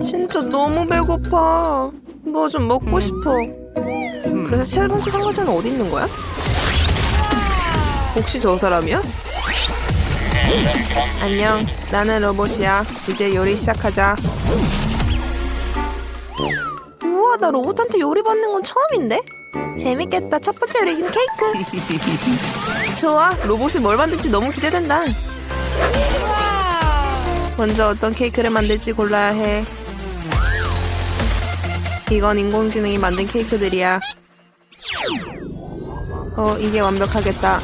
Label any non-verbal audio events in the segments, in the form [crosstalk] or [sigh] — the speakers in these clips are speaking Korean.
진짜 너무 배고파. 뭐 좀 먹고 싶어. 그래서 세 번째 상가자는 어디 있는 거야? 혹시 저 사람이야? 안녕, 나는 로봇이야. 이제 요리 시작하자. 우와, 나 로봇한테 요리 받는 건 처음인데? 재밌겠다. 첫 번째 요리는 케이크. [laughs] 좋아, 로봇이 뭘 만들지 너무 기대된다. 먼저 어떤 케이크를 만들지 골라야 해. 이건 인공지능이 만든 케이크들이야. 어, 이게 완벽하겠다.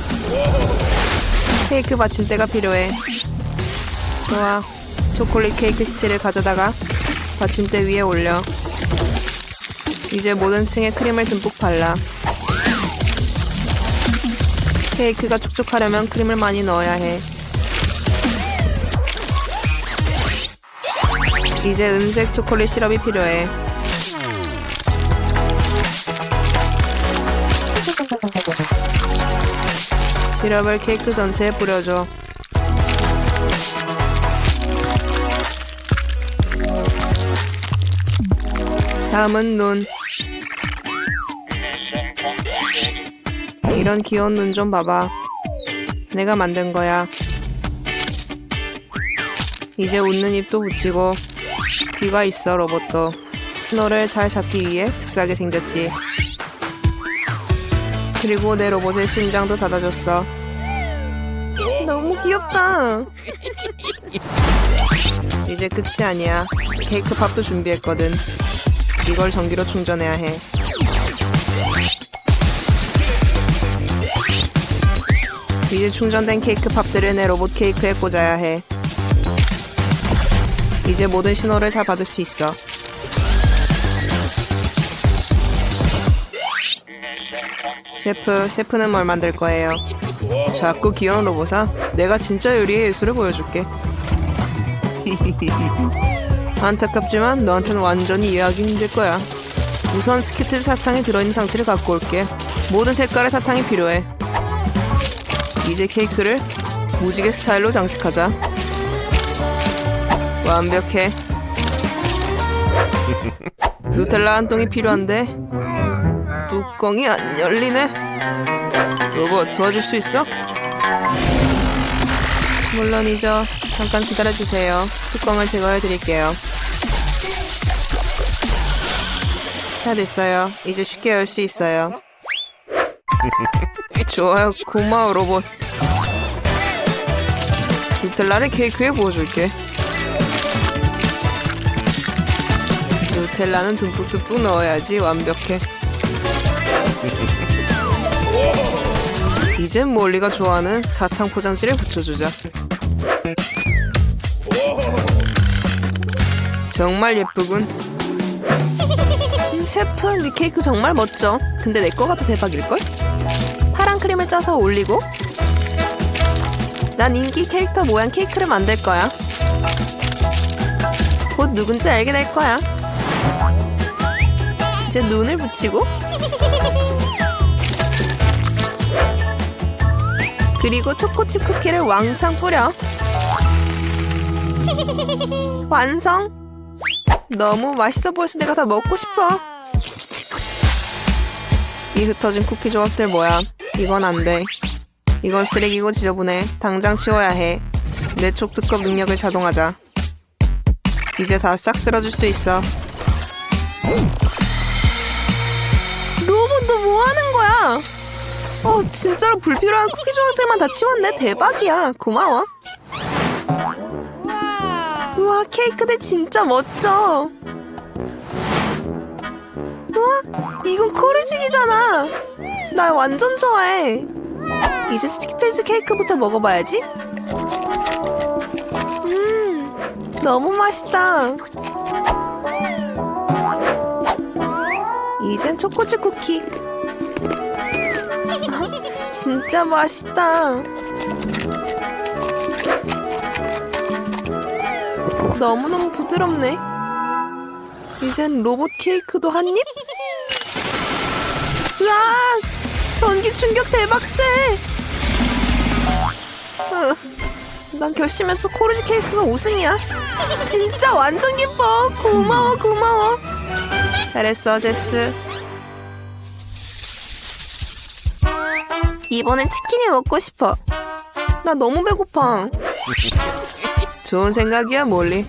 케이크 받침대가 필요해. 좋아. 초콜릿 케이크 시트를 가져다가 받침대 위에 올려. 이제 모든 층에 크림을 듬뿍 발라. 케이크가 촉촉하려면 크림을 많이 넣어야 해. 이제 은색 초콜릿 시럽이 필요해. 시럽을 케이크 전체에 뿌려줘. 다음은 눈. 이런 귀여운 눈 좀 봐봐. 내가 만든 거야. 이제 웃는 입도 붙이고 귀가 있어 로봇도. 신호를 잘 잡기 위해 특수하게 생겼지. 그리고 내 로봇의 심장도 닫아줬어. 너무 귀엽다. 이제 끝이 아니야. 케이크 팝도 준비했거든. 이걸 전기로 충전해야 해. 이제 충전된 케이크 팝들을 내 로봇 케이크에 꽂아야 해. 이제 모든 신호를 잘 받을 수 있어. 셰프, 셰프는 뭘 만들 거예요? 자꾸 귀여운 로봇아, 내가 진짜 요리의 예술을 보여줄게. [laughs] 안타깝지만 너한테는 완전히 이해하기 힘들 거야. 우선 스키틀 사탕이 들어있는 상체를 갖고 올게. 모든 색깔의 사탕이 필요해. 이제 케이크를 무지개 스타일로 장식하자. 완벽해. 누텔라 한 통이 필요한데 뚜껑이 안 열리네. 로봇 도와줄 수 있어? 물론이죠. 잠깐 기다려주세요. 뚜껑을 제거해 드릴게요. 다 됐어요. 이제 쉽게 열 수 있어요. [laughs] 좋아요. 고마워, 로봇. 누텔라를 케이크에 부어줄게. 누텔라는 듬뿍듬뿍 넣어야지 완벽해. 이젠 몰리가 좋아하는 사탕 포장지를 붙여주자. 정말 예쁘군. 음, 셰프, 네 케이크 정말 멋져. 근데 내 거가 더 대박일걸? 파란 크림을 짜서 올리고 난 인기 캐릭터 모양 케이크를 만들 거야. 곧 누군지 알게 될 거야. 이제 눈을 붙이고 그리고 초코칩 쿠키를 왕창 뿌려. 완성! 너무 맛있어 보여서 내가 다 먹고 싶어. 이 흩어진 쿠키 조각들 뭐야? 이건 안 돼. 이건 쓰레기고 지저분해. 당장 치워야 해. 내 촉특급 능력을 자동하자. 이제 다 싹 쓸어줄 수 있어. 너 뭐 하는 거야? 어, 진짜로 불필요한 쿠키 조각들만 다 치웠네. 대박이야. 고마워. 우와, 케이크들 진짜 멋져. 우와, 이건 코르직이잖아. 나 완전 좋아해. 이제 스티틀즈 케이크부터 먹어봐야지. 음, 너무 맛있다. 이젠 초코칩 쿠키. 진짜 맛있다. 너무너무 부드럽네. 이젠 로봇 케이크도 한 입? 으아! 전기 충격 대박세! 으, 난 결심했어. 코르지 케이크가 우승이야. 진짜 완전 기뻐. 고마워, 고마워. 잘했어, 제스. 이번엔 치킨이 먹고 싶어. 나 너무 배고파. 좋은 생각이야, 몰리.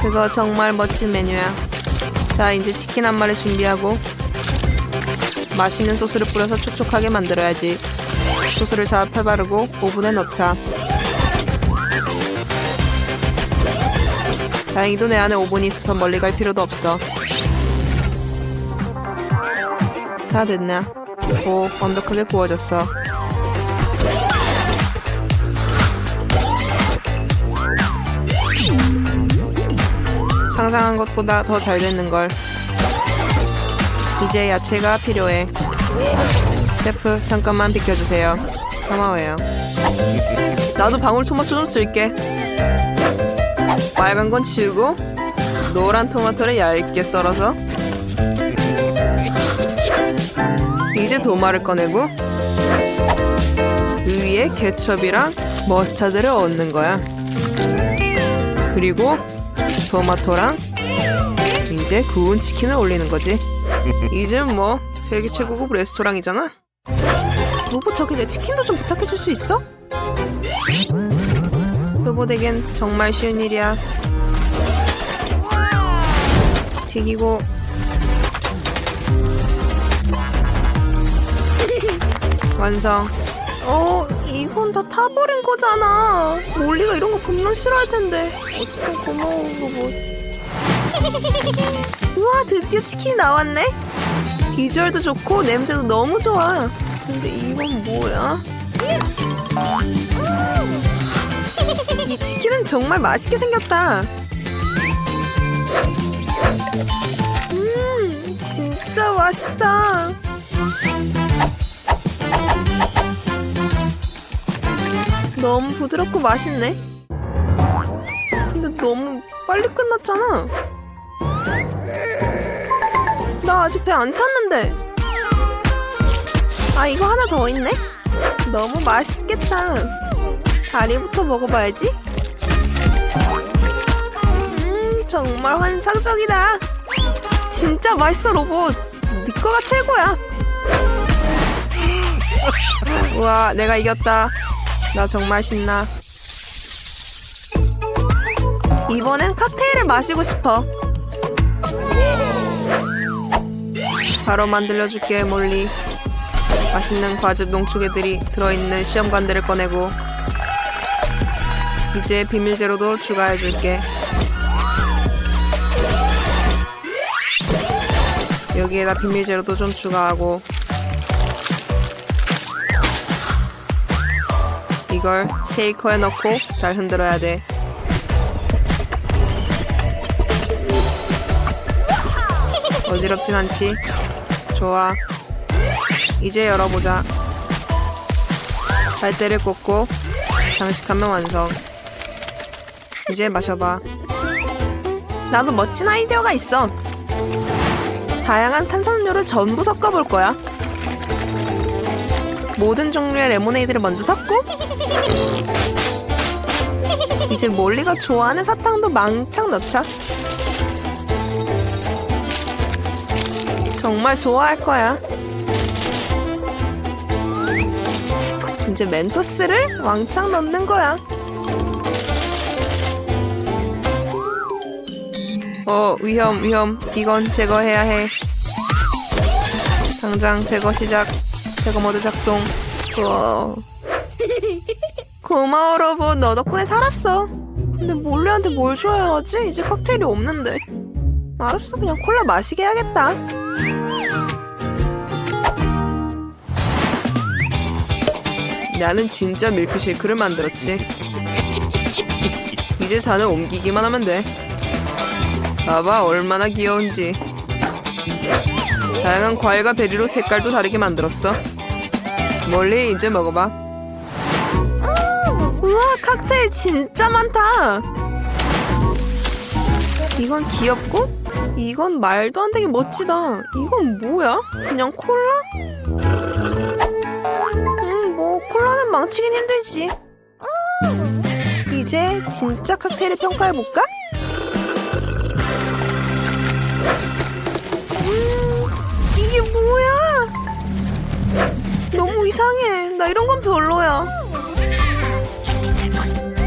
그거 정말 멋진 메뉴야. 자, 이제 치킨 한 마리 준비하고 맛있는 소스를 뿌려서 촉촉하게 만들어야지. 소스를 잘 펴바르고 오븐에 넣자. 다행히도 내 안에 오븐이 있어서 멀리 갈 필요도 없어. 다 됐나? 오, 완벽하게 구워졌어. 상상한 것보다 더 잘 됐는 걸. 이제 야채가 필요해. 셰프, 잠깐만 비켜주세요. 고마워요. 나도 방울토마토 좀 쓸게. 빨간 건 치우고 노란 토마토를 얇게 썰어서 이제 도마를 꺼내고 위에 케첩이랑 머스타드를 얹는 거야. 그리고 토마토랑 이제 구운 치킨을 올리는 거지. [laughs] 이제 뭐 세계 최고급 레스토랑이잖아. 로봇 저기 내 치킨도 좀 부탁해 줄 수 있어? 로봇에겐 정말 쉬운 일이야. 튀기고 완성. 어, 이건 다 타버린 거잖아. 몰리가 이런 거 분명 싫어할 텐데. 어쨌든 고마워, 로봇. [laughs] 우와, 드디어 치킨이 나왔네. 비주얼도 좋고 냄새도 너무 좋아. 근데 이건 뭐야? 이 치킨은 정말 맛있게 생겼다. 음, 진짜 맛있다. 너무 부드럽고 맛있네. 근데 너무 빨리 끝났잖아. 나 아직 배 안 찼는데. 아, 이거 하나 더 있네? 너무 맛있겠다. 다리부터 먹어봐야지. 음, 정말 환상적이다. 진짜 맛있어, 로봇. 네 거가 최고야. 우와, 내가 이겼다. 나 정말 신나. 이번엔 칵테일을 마시고 싶어. 바로 만들어줄게, 몰리. 맛있는 과즙 농축액들이 들어있는 시험관들을 꺼내고 이제 비밀 재료도 추가해줄게. 여기에다 비밀 재료도 좀 추가하고 이걸 쉐이커에 넣고 잘 흔들어야 돼. 어지럽진 않지? 좋아. 이제 열어보자. 갈대를 꽂고 장식하면 완성. 이제 마셔봐. 나도 멋진 아이디어가 있어. 다양한 탄산음료를 전부 섞어볼 거야. 모든 종류의 레모네이드를 먼저 섞고 이제 몰리가 좋아하는 사탕도 망창 넣자. 정말 좋아할 거야. 이제 멘토스를 왕창 넣는 거야. 어, 위험, 위험. 이건 제거해야 해. 당장 제거 시작. 제거 모드 작동. 고마워, 로봇. 너 덕분에 살았어. 근데 몰래한테 뭘 줘야 하지? 이제 칵테일이 없는데. 알았어, 그냥 콜라 마시게 해야겠다. 나는 진짜 밀크쉐이크를 만들었지. 이제 잔을 옮기기만 하면 돼. 봐봐 얼마나 귀여운지. 다양한 과일과 베리로 색깔도 다르게 만들었어. 멀리 이제 먹어봐. 우와 칵테일 진짜 많다. 이건 귀엽고 이건 말도 안 되게 멋지다. 이건 뭐야? 그냥 콜라? 음, 뭐 콜라는 망치긴 힘들지. 이제 진짜 칵테일을 평가해 볼까? 음, 이상해. 나 이런 건 별로야.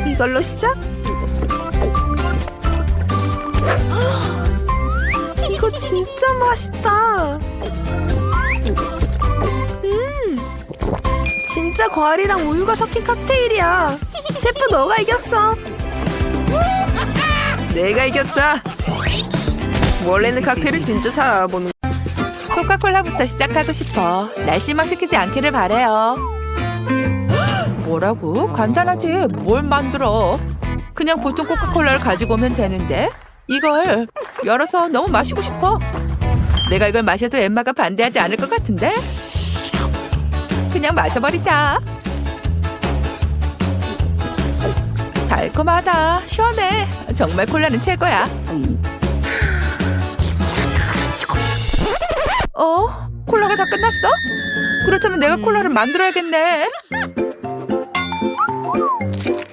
이걸로 시작? [gasps] 이거 진짜 맛있다. 음, 진짜 과일이랑 우유가 섞인 칵테일이야. 셰프 너가 이겼어. 내가 이겼다. 원래는 칵테일을 진짜 잘 알아보는. 코카콜라부터 시작하고 싶어. 날 실망시키지 않기를 바래요. [gasps] 뭐라고? 간단하지. 뭘 만들어? 그냥 보통 코카콜라를 가지고 오면 되는데 이걸 열어서 너무 마시고 싶어. 내가 이걸 마셔도 엠마가 반대하지 않을 것 같은데? 그냥 마셔버리자. 달콤하다. 시원해. 정말 콜라는 최고야. 어? 콜라가 다 끝났어? 그렇다면 내가 콜라를 만들어야겠네.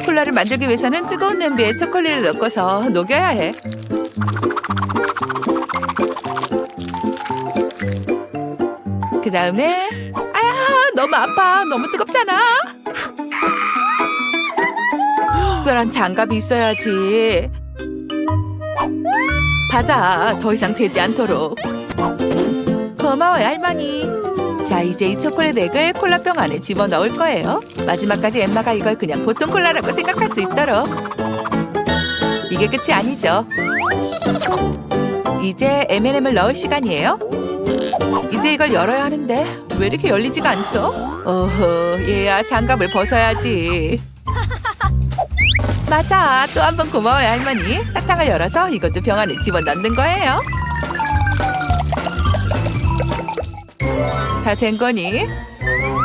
콜라를 만들기 위해서는 뜨거운 냄비에 초콜릿을 넣고서 녹여야 해. 그 다음에 아야 너무 아파 너무 뜨겁잖아. 특별한 장갑이 있어야지. 받아 더 이상 되지 않도록. 고마워요 할머니. 자 이제 이 초콜릿 액을 콜라병 안에 집어넣을 거예요. 마지막까지 엠마가 이걸 그냥 보통 콜라라고 생각할 수 있도록. 이게 끝이 아니죠. 이제 M&M을 넣을 시간이에요. 이제 이걸 열어야 하는데 왜 이렇게 열리지가 않죠? 어허 얘야 장갑을 벗어야지. [laughs] 맞아 또 한 번 고마워요 할머니. 사탕을 열어서 이것도 병 안에 집어넣는 거예요. 다 된 거니?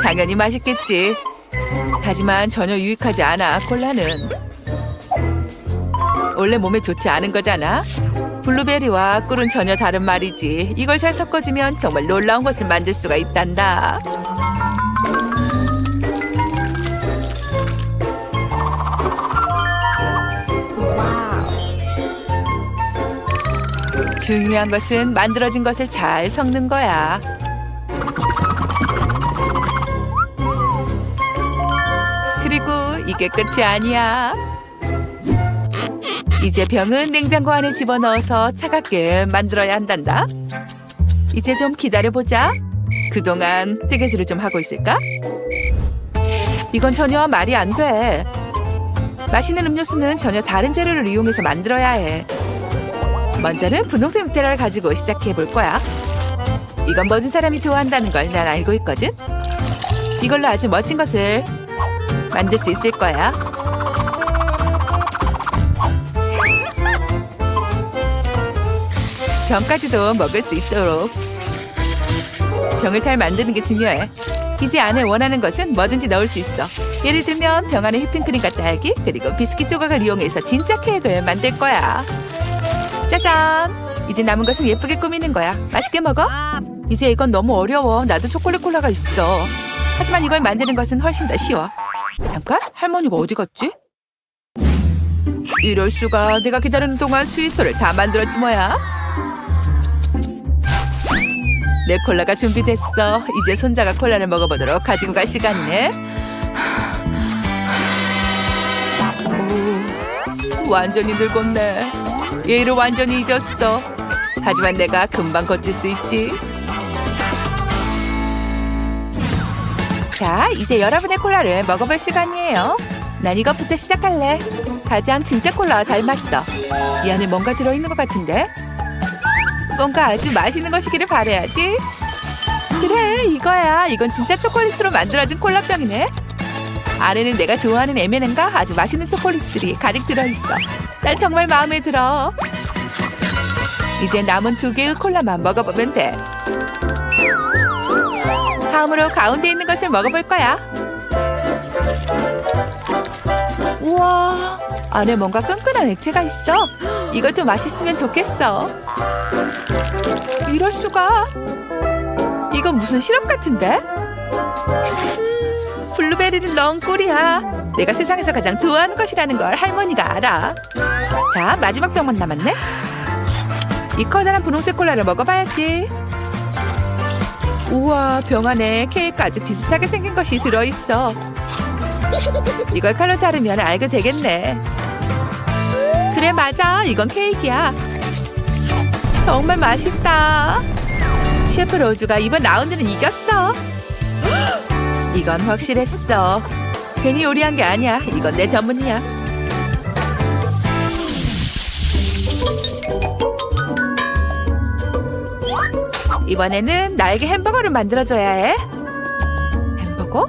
당연히 맛있겠지. 하지만 전혀 유익하지 않아, 콜라는. 원래 몸에 좋지 않은 거잖아. 블루베리와 꿀은 전혀 다른 말이지. 이걸 잘 섞어주면 정말 놀라운 것을 만들 수가 있단다. 중요한 것은 만들어진 것을 잘 섞는 거야. 이게 끝이 아니야. 이제 병은 냉장고 안에 집어넣어서 차갑게 만들어야 한단다. 이제 좀 기다려보자. 그동안 뜨개질을 좀 하고 있을까? 이건 전혀 말이 안 돼. 맛있는 음료수는 전혀 다른 재료를 이용해서 만들어야 해. 먼저는 분홍색 늑대라를 가지고 시작해 볼 거야. 이건 모든 사람이 좋아한다는 걸 난 알고 있거든. 이걸로 아주 멋진 것을 만들 수 있을 거야. 병까지도 먹을 수 있도록 병을 잘 만드는 게 중요해. 이제 안에 원하는 것은 뭐든지 넣을 수 있어. 예를 들면 병 안에 휘핑크림과 딸기 그리고 비스킷 조각을 이용해서 진짜 케이크를 만들 거야. 짜잔! 이제 남은 것은 예쁘게 꾸미는 거야. 맛있게 먹어. 이제 이건 너무 어려워. 나도 초콜릿 콜라가 있어. 하지만 이걸 만드는 것은 훨씬 더 쉬워. 잠깐? 할머니가 어디 갔지? 이럴 수가 내가 기다리는 동안 스위터를 다 만들었지 뭐야. 내 콜라가 준비됐어. 이제 손자가 콜라를 먹어보도록 가지고 갈 시간이네. 오, 완전히 늙었네. 얘를 완전히 잊었어. 하지만 내가 금방 고칠 수 있지. 자, 이제 여러분의 콜라를 먹어볼 시간이에요. 난 이것부터 시작할래. 가장 진짜 콜라와 닮았어. 이 안에 뭔가 들어있는 것 같은데? 뭔가 아주 맛있는 것이기를 바래야지. 그래, 이거야. 이건 진짜 초콜릿으로 만들어진 콜라병이네. 안에는 내가 좋아하는 M&M과 아주 맛있는 초콜릿들이 가득 들어있어. 난 정말 마음에 들어. 이제 남은 두 개의 콜라만 먹어보면 돼. 다음으로 가운데 있는 것을 먹어볼 거야. 우와, 안에 뭔가 끈끈한 액체가 있어. 이것도 맛있으면 좋겠어. 이럴 수가. 이건 무슨 시럽 같은데? 음, 블루베리를 넣은 꿀이야. 내가 세상에서 가장 좋아하는 것이라는 걸 할머니가 알아. 자, 마지막 병만 남았네. 이 커다란 분홍색 콜라를 먹어봐야지. 우와, 병 안에 케이크 아주 비슷하게 생긴 것이 들어있어. 이걸 칼로 자르면 알게 되겠네. 그래, 맞아. 이건 케이크야. 정말 맛있다. 셰프 로즈가 이번 라운드는 이겼어. [gasps] 이건 확실했어. 괜히 요리한 게 아니야. 이건 내 전문이야. 이번에는 나에게 햄버거를 만들어줘야 해. 햄버거?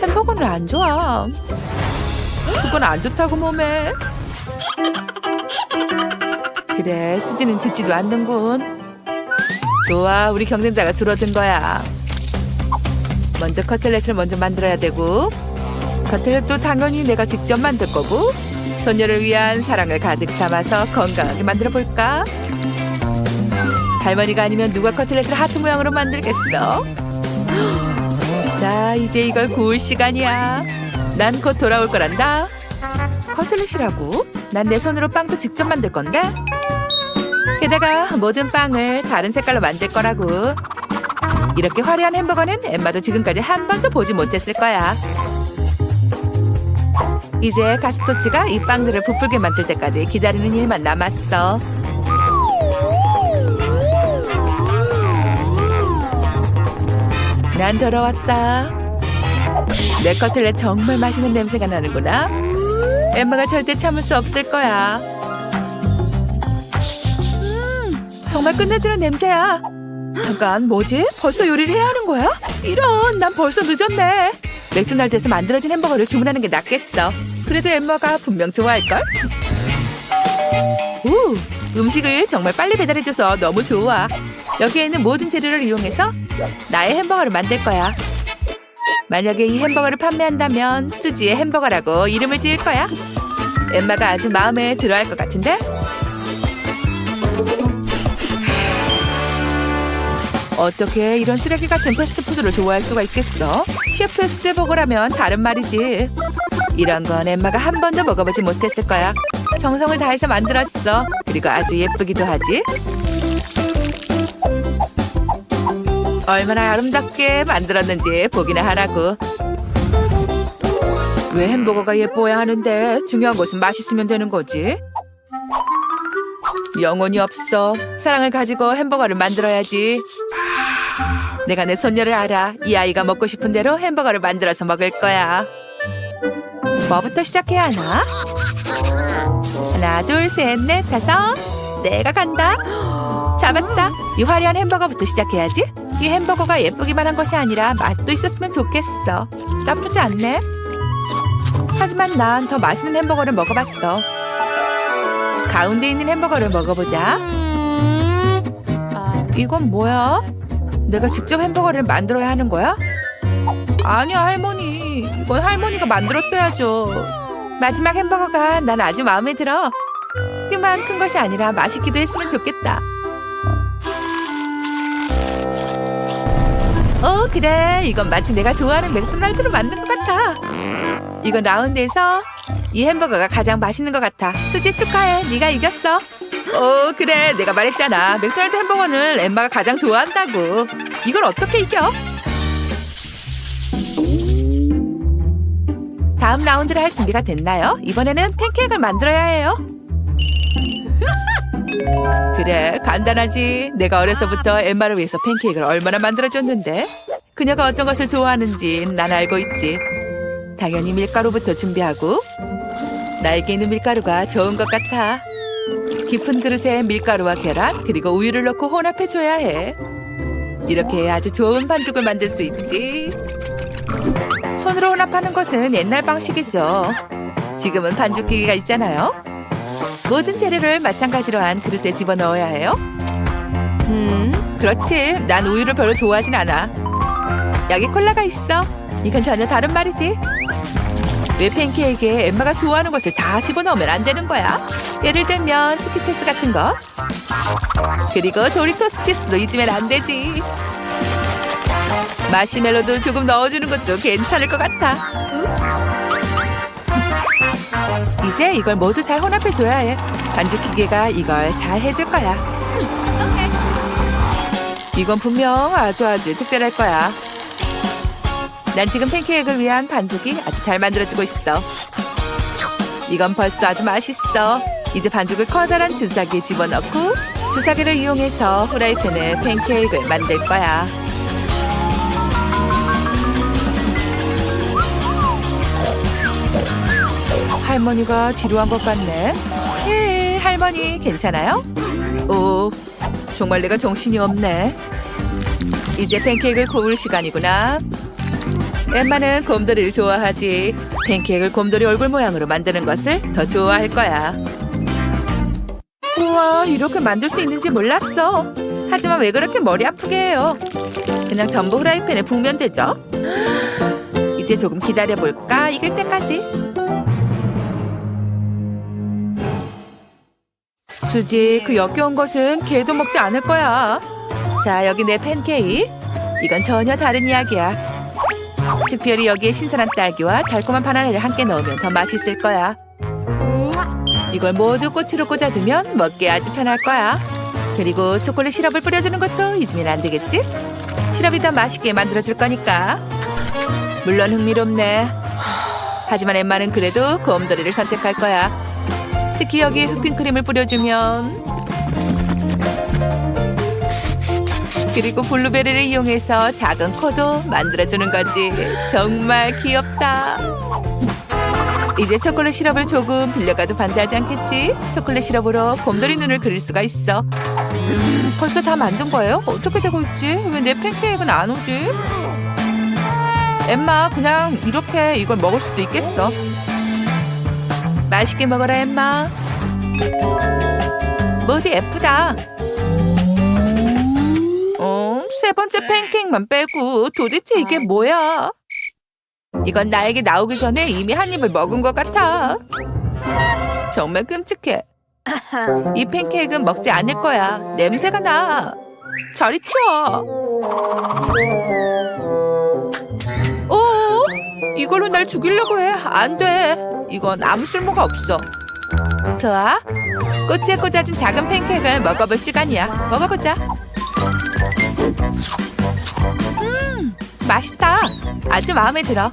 햄버거는 안 좋아. 그건 안 좋다고 몸에. 그래, 수지는 듣지도 않는군. 좋아, 우리 경쟁자가 줄어든 거야. 먼저 커틀렛을 먼저 만들어야 되고, 커틀렛도 당연히 내가 직접 만들 거고, 소녀를 위한 사랑을 가득 담아서 건강하게 만들어 볼까? 할머니가 아니면 누가 커틀렛을 하트 모양으로 만들겠어? 자, 이제 이걸 구울 시간이야. 난 곧 돌아올 거란다. 커틀렛이라고? 난 내 손으로 빵도 직접 만들 건데? 게다가 모든 빵을 다른 색깔로 만들 거라고. 이렇게 화려한 햄버거는 엠마도 지금까지 한 번도 보지 못했을 거야. 이제 가스토치가 이 빵들을 부풀게 만들 때까지 기다리는 일만 남았어. 난 돌아왔다. 내 커틀렛 정말 맛있는 냄새가 나는구나. 엠마가 절대 참을 수 없을 거야. 음, 정말 끝내주는 냄새야. 잠깐, 뭐지? 벌써 요리를 해야 하는 거야? 이런, 난 벌써 늦었네. 맥도날드에서 만들어진 햄버거를 주문하는 게 낫겠어. 그래도 엠마가 분명 좋아할걸? 오, 음식을 정말 빨리 배달해줘서 너무 좋아. 여기에 있는 모든 재료를 이용해서 나의 햄버거를 만들 거야. 만약에 이 햄버거를 판매한다면 수지의 햄버거라고 이름을 지을 거야. 엠마가 아주 마음에 들어할 것 같은데? 어떻게 이런 쓰레기 같은 패스트푸드를 좋아할 수가 있겠어? 셰프의 수제버거라면 다른 말이지. 이런 건 엠마가 한 번도 먹어보지 못했을 거야. 정성을 다해서 만들었어. 그리고 아주 예쁘기도 하지. 얼마나 아름답게 만들었는지 보기나 하라고. 왜 햄버거가 예뻐야 하는데 중요한 것은 맛있으면 되는 거지? 영혼이 없어. 사랑을 가지고 햄버거를 만들어야지. 내가 내 손녀를 알아. 이 아이가 먹고 싶은 대로 햄버거를 만들어서 먹을 거야. 뭐부터 시작해야 하나? 하나, 둘, 셋, 넷, 다섯. 내가 간다. [gasps] 잡았다. 이 화려한 햄버거부터 시작해야지. 이 햄버거가 예쁘기만 한 것이 아니라 맛도 있었으면 좋겠어. 나쁘지 않네. 하지만 난 더 맛있는 햄버거를 먹어봤어. 가운데 있는 햄버거를 먹어보자. 이건 뭐야? 내가 직접 햄버거를 만들어야 하는 거야? 아니야, 할머니. 이건 할머니가 만들었어야죠. 마지막 햄버거가 난 아주 마음에 들어. 크기만 큰 것이 아니라 맛있기도 했으면 좋겠다. 어, 그래. 이건 마치 내가 좋아하는 맥도날드로 만든 것 같아. 이건 라운드에서 이 햄버거가 가장 맛있는 것 같아. 수지 축하해. 네가 이겼어. 어, 그래. 내가 말했잖아. 맥도날드 햄버거는 엠마가 가장 좋아한다고. 이걸 어떻게 이겨? 다음 라운드를 할 준비가 됐나요? 이번에는 팬케이크를 만들어야 해요. 그래, 간단하지. 내가 어려서부터 엠마를 위해서 팬케이크를 얼마나 만들어줬는데. 그녀가 어떤 것을 좋아하는지 난 알고 있지. 당연히 밀가루부터 준비하고 나에게 있는 밀가루가 좋은 것 같아. 깊은 그릇에 밀가루와 계란 그리고 우유를 넣고 혼합해줘야 해. 이렇게 아주 좋은 반죽을 만들 수 있지. 손으로 혼합하는 것은 옛날 방식이죠. 지금은 반죽 기계가 있잖아요. 모든 재료를 마찬가지로 한 그릇에 집어넣어야 해요. 음, 그렇지. 난 우유를 별로 좋아하진 않아. 여기 콜라가 있어. 이건 전혀 다른 말이지. 왜 팬케이크에 엠마가 좋아하는 것을 다 집어넣으면 안 되는 거야? 예를 들면 스키테스 같은 거. 그리고 도리토스 칩스도 잊으면 안 되지. 마시멜로도 조금 넣어주는 것도 괜찮을 것 같아. 이제 이걸 모두 잘 혼합해 줘야 해. 반죽 기계가 이걸 잘 해줄 거야. 이건 분명 아주 아주 특별할 거야. 난 지금 팬케이크를 위한 반죽이 아주 잘 만들어지고 있어. 이건 벌써 아주 맛있어. 이제 반죽을 커다란 주사기에 집어넣고 주사기를 이용해서 후라이팬에 팬케이크를 만들 거야. 할머니가 지루한 것 같네. 예, 할머니 괜찮아요? 오, 정말 내가 정신이 없네. 이제 팬케이크를 구울 시간이구나. 엠마는 곰돌이를 좋아하지. 팬케이크를 곰돌이 얼굴 모양으로 만드는 것을 더 좋아할 거야. 우와, 이렇게 만들 수 있는지 몰랐어. 하지만 왜 그렇게 머리 아프게 해요? 그냥 전부 후라이팬에 부으면 되죠. [gasps] 이제 조금 기다려 볼까? 익을 때까지. 수지, 그 역겨운 것은 개도 먹지 않을 거야. 자, 여기 내 팬케이크. 이건 전혀 다른 이야기야. 특별히 여기에 신선한 딸기와 달콤한 바나나를 함께 넣으면 더 맛있을 거야. 이걸 모두 꼬치로 꽂아두면 먹기 아주 편할 거야. 그리고 초콜릿 시럽을 뿌려주는 것도 잊으면 안 되겠지? 시럽이 더 맛있게 만들어줄 거니까. 물론 흥미롭네. 하지만 엠마는 그래도 곰돌이를 선택할 거야. 특히 여기에 휘핑크림을 뿌려주면 그리고 블루베리를 이용해서 작은 코도 만들어주는 거지. 정말 귀엽다. 이제 초콜릿 시럽을 조금 빌려가도 반대하지 않겠지? 초콜릿 시럽으로 곰돌이 눈을 그릴 수가 있어. 음, 벌써 다 만든 거예요? 어떻게 되고 있지? 왜 내 팬케이크는 안 오지? 엠마, 그냥 이렇게 이걸 먹을 수도 있겠어. 맛있게 먹어라, 엠마. 모두 예쁘다. 어, 세 번째 팬케이크만 빼고 도대체 이게 뭐야? 이건 나에게 나오기 전에 이미 한 입을 먹은 것 같아. 정말 끔찍해. 이 팬케이크는 먹지 않을 거야. 냄새가 나. 저리 치워. 이걸로 날 죽이려고 해. 안 돼. 이건 아무 쓸모가 없어. 좋아. 꼬치에 꽂아진 작은 팬케이크를 먹어볼 시간이야. 먹어보자. 음, 맛있다. 아주 마음에 들어.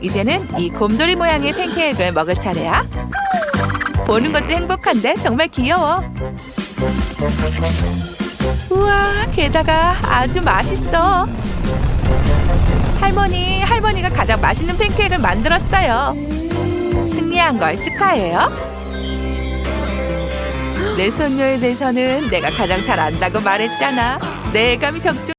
이제는 이 곰돌이 모양의 팬케이크를 먹을 차례야. 보는 것도 행복한데 정말 귀여워. 우와, 게다가 아주 맛있어. 할머니, 할머니가 가장 맛있는 팬케이크를 만들었어요. 승리한 걸 축하해요. [gasps] 내 손녀에 대해서는 내가 가장 잘 안다고 말했잖아. 내 감이 적중.